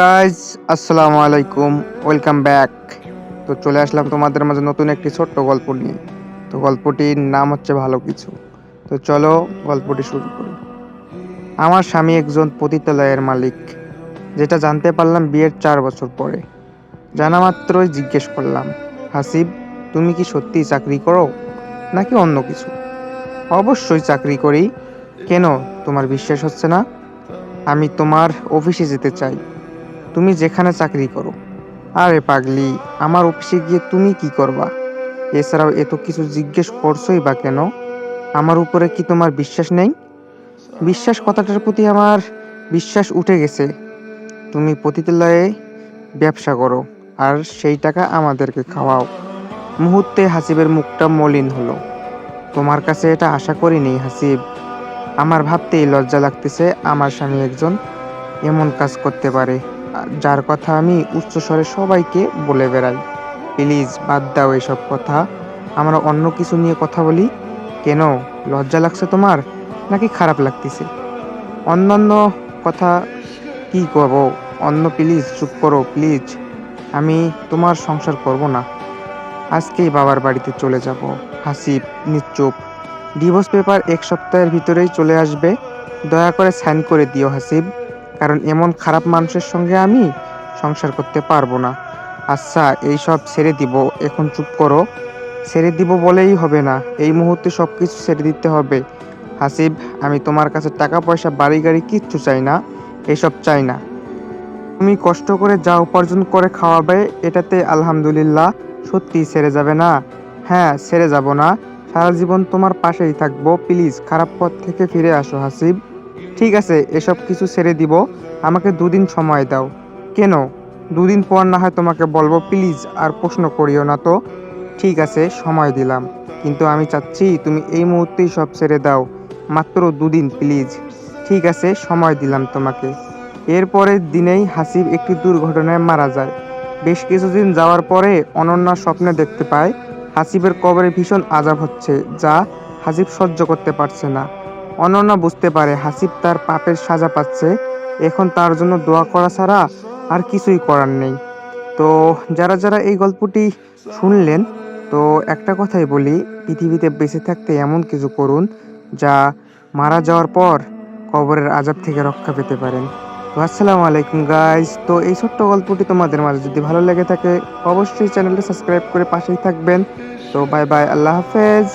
Guys আসসালামু আলাইকুম welcome back তো চলে আসলাম তোমাদের মাঝে নতুন একটি ছোট্ট গল্প নিয়ে। তো গল্পটির নাম হচ্ছে ভালো কিছু। তো চলো গল্পটি শুরু করি। আমার স্বামী একজন পতিতালয়ের মালিক, যেটা জানতে পারলাম বিয়ের চার বছর পরে। জানা মাত্রই জিজ্ঞেস করলাম, হাসিব, তুমি কি সত্যিই চাকরি করো? নাকি অন্য কিছু? অবশ্যই চাকরি করি। কেন? তোমার বিশ্বাস হচ্ছে না? আমি তোমার অফিসে যেতে চাই। তুমি যেখানে চাকরি করো। আরে পাগলি, আমার অফিসে গিয়ে তুমি কি করবা? এছাড়াও এত কিছু জিজ্ঞেস করছোই বা কেন? আমার উপরে কি তোমার বিশ্বাস নেই? বিশ্বাস কথাটার প্রতি আমার বিশ্বাস উঠে গেছে। তুমি পতিতালয়ে ব্যবসা করো আর সেই টাকা আমাদেরকে খাওয়াও। মুহূর্তে হাসিবের মুখটা মলিন হলো। তোমার কাছে এটা আশা করিনি, হাসিব। আমার ভাবতেই লজ্জা লাগতেছে আমার স্বামী একজন এমন কাজ করতে পারে। যার কথা আমি উচ্চস্বরে সবাইকে বলে বেড়াই। প্লিজ বাদ দাও এসব কথা। আমরা অন্য কিছু নিয়ে কথা বলি? কেন? লজ্জা লাগছে তোমার? নাকি খারাপ লাগতেছে? অন্যান্য কথা কি করব? অন্য প্লিজ চুপ করো, প্লিজ। আমি তোমার সংসার করব না। আজকেই বাবার বাড়িতে চলে যাব। হাসিব নিশ্চুপ ডিভোর্স পেপার এক সপ্তাহের ভিতরেই চলে আসবে। দয়া করে সাইন করে দিও, হাসিব। কারণ এমন খারাপ মানুষের সঙ্গে আমি সংসার করতে পারব না। আচ্ছা এইসব ছেড়ে দিব, এখন চুপ করো। ছেড়ে দিব বলেই হবে না, এই মুহূর্তে সব কিছু ছেড়ে দিতে হবে। হাসিব, আমি তোমার কাছে টাকা পয়সা বাড়ি গাড়ি কিচ্ছু চাই না, এসব চাই না। তুমি কষ্ট করে যা উপার্জন করে খাওয়াবে, এটাতে আলহামদুলিল্লাহ সত্যি ছেড়ে যাবে না। হ্যাঁ ছেড়ে যাব না। সারা জীবন তোমার পাশেই থাকব, প্লিজ খারাপ পথ থেকে ফিরে আসো, হাসিব। ঠিক আছে, এসব কিছু ছেড়ে দিব। আমাকে দুদিন সময় দাও। কেন? দুদিন পর না হয় তোমাকে বলব, প্লিজ আর প্রশ্ন করিও না তো। ঠিক আছে, সময় দিলাম। কিন্তু আমি চাচ্ছি তুমি এই মুহূর্তেই সব ছেড়ে দাও। মাত্র দুদিন, প্লিজ। ঠিক আছে, সময় দিলাম তোমাকে। এরপরের দিনেই হাসিব একটি দুর্ঘটনায় মারা যায়। বেশ কিছুদিন যাওয়ার পরে অনন্যা স্বপ্নে দেখতে পায়, হাসিবের কবরে ভীষণ আজাব হচ্ছে, যা হাসিব সহ্য করতে পারছে না। অনন্যা বুঝতে পারে হাসিব তার পাপের সাজা পাচ্ছে। এখন তার জন্য দোয়া করা ছাড়া আর কিছুই করার নেই। তো যারা যারা এই গল্পটি শুনলেন, তো একটা কথাই বলি, পৃথিবীতে বেঁচে থাকতে এমন কিছু করুন যা মারা যাওয়ার পর কবরের আজাব থেকে রক্ষা পেতে পারেন। তো আসসালামু আলাইকুম গাইজ তো এই ছোট্ট গল্পটি তোমাদের মাঝে যদি ভালো লেগে থাকে, অবশ্যই চ্যানেলটি সাবস্ক্রাইব করে পাশেই থাকবেন। তো বাই বাই আল্লাহ হাফেজ।